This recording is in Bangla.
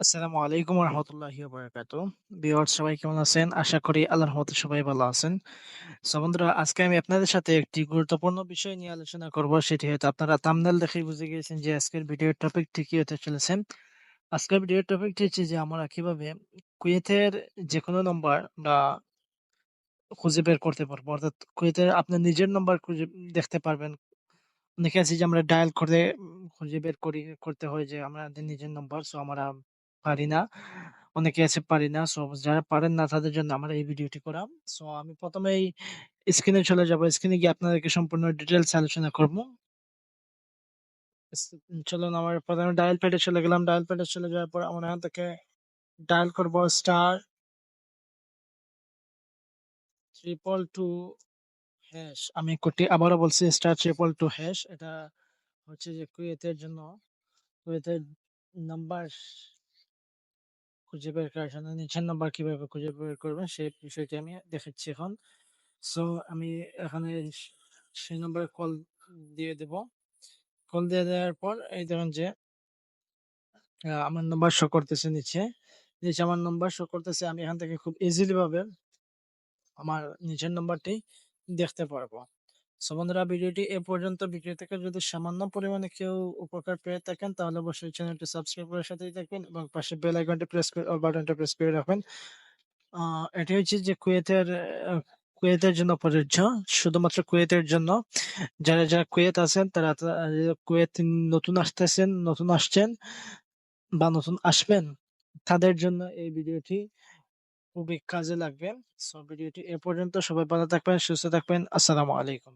আসসালামু আলাইকুম রহমতুল্লাহি বারাকাত ভিউয়ার্স, সবাই কেমন আছেন? আশা করি আল্লাহর রহমতে সবাই ভালো আছেন। সো আজকে আমি আপনাদের সাথে একটি গুরুত্বপূর্ণ বিষয় নিয়ে আলোচনা করব। সেটি হয়তো আপনারা থাম্বনেল দেখেই বুঝে গিয়েছেন যে আজকের ভিডিওর টপিকটি কি হতে চলেছে। আজকের ভিডিওর টপিকটি হচ্ছে যে আমরা কীভাবে কুয়েতের যে কোনো নম্বর আমরা খুঁজে বের করতে পারব। অর্থাৎ কুয়েতের আপনার নিজের নম্বর খুঁজে দেখতে পারবেন। অনেকে আছে যে আমরা ডায়াল করে খুঁজে বের করি, করতে হয় যে আমাদের নিজের নম্বর সো আমরা পারি না, অনেকে আছে পারি না। সো, যারা পারেন না, তাদের জন্য আমার এই ভিডিওটি করা সো, আমি প্রথমেই স্ক্রিনে চলে যাব। স্ক্রিনে গিয়ে আপনাদেরকে সম্পূর্ণ ডিটেলস আলোচনা করব। চলুন, আমার প্রথমে ডায়াল প্যাডে চলে গেলাম। ডায়াল প্যাডে চলে যাওয়ার পর আমরা এখান থেকে ডায়াল করব স্টার ট্রিপল টু হ্যাশ। আমি কোটি আবারও বলছি, স্টার ট্রিপল টু হ্যাশ। এটা হচ্ছে যে কুয়েতের জন্য। কুয়েতের নাম্বার খুঁজে বের করার জন্য, নিচের নাম্বার কীভাবে খুঁজে বের করবেন সেই বিষয়টি আমি দেখাচ্ছি এখন। সো আমি এখানে সেই নম্বরে কল দিয়ে দেব। কল দিয়ে দেওয়ার পর, এই দেখুন যে আমার নাম্বার শো করতেছে নিচে। নিচে আমার নাম্বার শো করতেছে, আমি এখান থেকে খুব ইজিলি ভাবে আমার নিচের নাম্বারটি দেখতে পারব। সো বন্ধুরা, ভিডিওটি এ পর্যন্ত। ভিডিও থেকে যদি সামান্য পরিমাণে কেউ উপকার পেয়ে থাকেন, তাহলে অবশ্যই চ্যানেলটি সাবস্ক্রাইব করে সাথেই থাকবেন এবং পাশে বেল আইকনটি প্রেস করে বাটনটা প্রেস করে রাখবেন। এটি হচ্ছে যে কুয়েতের কুয়েতের জন্য প্রযোজ্য শুধুমাত্র কুয়েতের জন্য। যারা যারা কুয়েত আছেন, তারা কুয়েত নতুন আসতেছেন, নতুন আসছেন বা নতুন আসবেন, তাদের জন্য এই ভিডিওটি খুবই কাজে লাগবে। সো ভিডিওটি এ পর্যন্ত। সবাই ভালো থাকবেন সুস্থ থাকবেন। আসসালামু আলাইকুম।